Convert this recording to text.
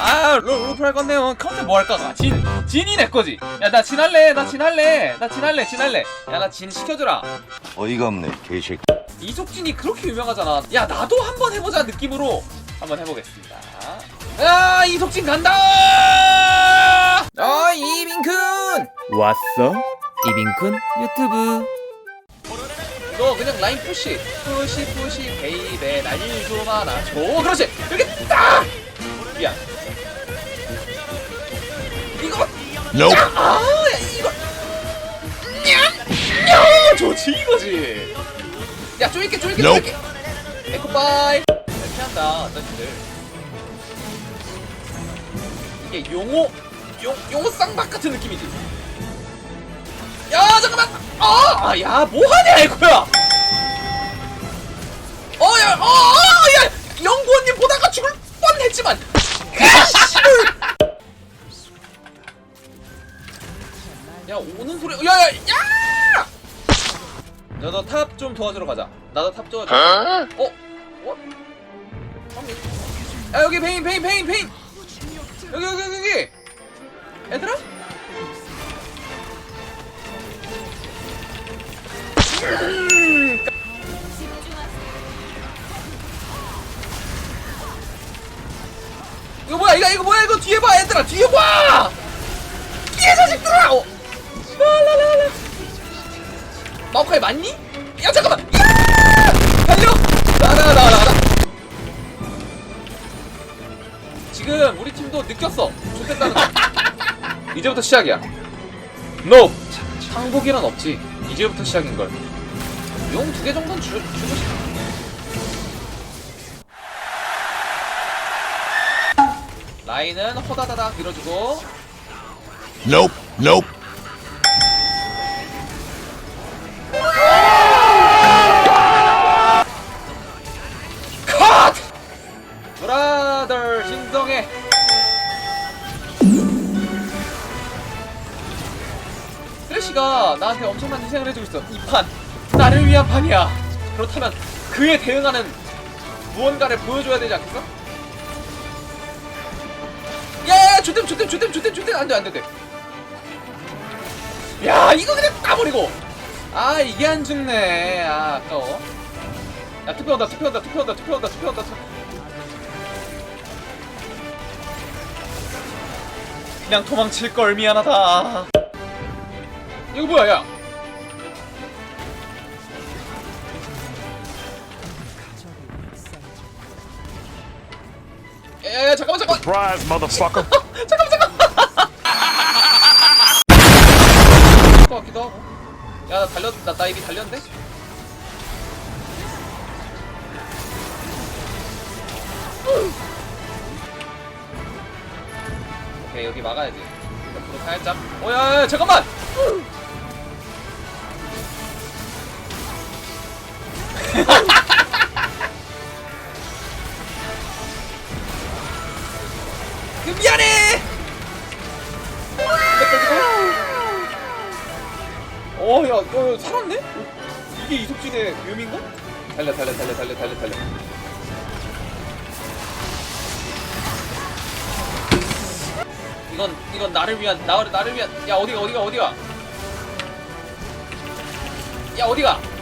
아 루, 루프 할 건데요. 컨셉 뭐 할까? 진 진이 내 거지. 야 나 진할래 나 진할래 나 진할래 진할래. 야 나 진 시켜주라. 어이가 없네 개새끼. 이속진이 그렇게 유명하잖아. 야 나도 한번 해보자 느낌으로. 한번 해보겠습니다. 야 이속진 간다! 어 이빈쿤 왔어? 이빈쿤 유튜브. 너 그냥 라인 푸시. 푸시 푸시 베이베 날좀 하나 줘 그렇지! 이렇게 딱! 미안 이거 아 야, 이거. 야 좋지 이거지. 야 쪼이게 쪼이게 쪼이게. 에코바이. 잘 피한다 어떤들. 이게 용호 용 용호 쌍박 같은 느낌이지. 야 잠깐만. 아, 아, 야, 뭐 하냐, 이거야! 어, 야, 어, 어, 야! 연구원님 보다가 죽을 뻔했지만! 야, 씨 야, 오는 소리, 야, 야, 야! 야, 너 탑 좀 도와주러 가자. 나도 탑 도와줘. 어? 어? 야, 여기 페인, 페인, 페인, 페인! 여기, 여기, 여기, 여기! 얘들아? 이거 뭐야 이거 이거 뭐야 이거 뒤에 봐 얘들아 뒤에 봐 뒤에 자식들아 어. 라라라라 마오카이 맞니? 야 잠깐만 야 달려 나나나나나 지금 우리 팀도 느꼈어 좋겠다는 거 이제부터 시작이야 노 항복이란 없지 이제부터 시작인걸 용 두 개 정도는 주, 주고 싶어 라인은 호다다닥 밀어주고 Nope Nope 쓰레쉬가 나한테 엄청난 희생을 해주고 있어. 이 판 나를 위한 판이야. 그렇다면 그에 대응하는 무언가를 보여줘야 되지 않겠어? 야야야 조템 조템 조템 조템 조템 안돼 안 돼 안 돼. 야 이거 그냥 까버리고. 아 이게 안 죽네. 아 아까워. 야 투표한다 투표한다 투표한다 투표한다 투표한다 투... 그냥 도망칠 걸 미안하다 이거 뭐야 야? 야야야 잠깐만 잠깐만. Surprise motherfucker. 잠깐만 잠깐만. 것 같기도 하고. 야나 달렸 나, 나 이미 달렸는데 오케이 여기 막아야지. 옆으로 살짝. 오야 잠깐만 미안해 어, 야, 너 살았네? 이게 이속진의 묘미인가? 달려, 달려, 달려, 달려, 달려, 달려. 이건, 이건 나를 위한, 나를, 나를 위한. 야, 어디가, 어디가, 어디가? 야, 어디가?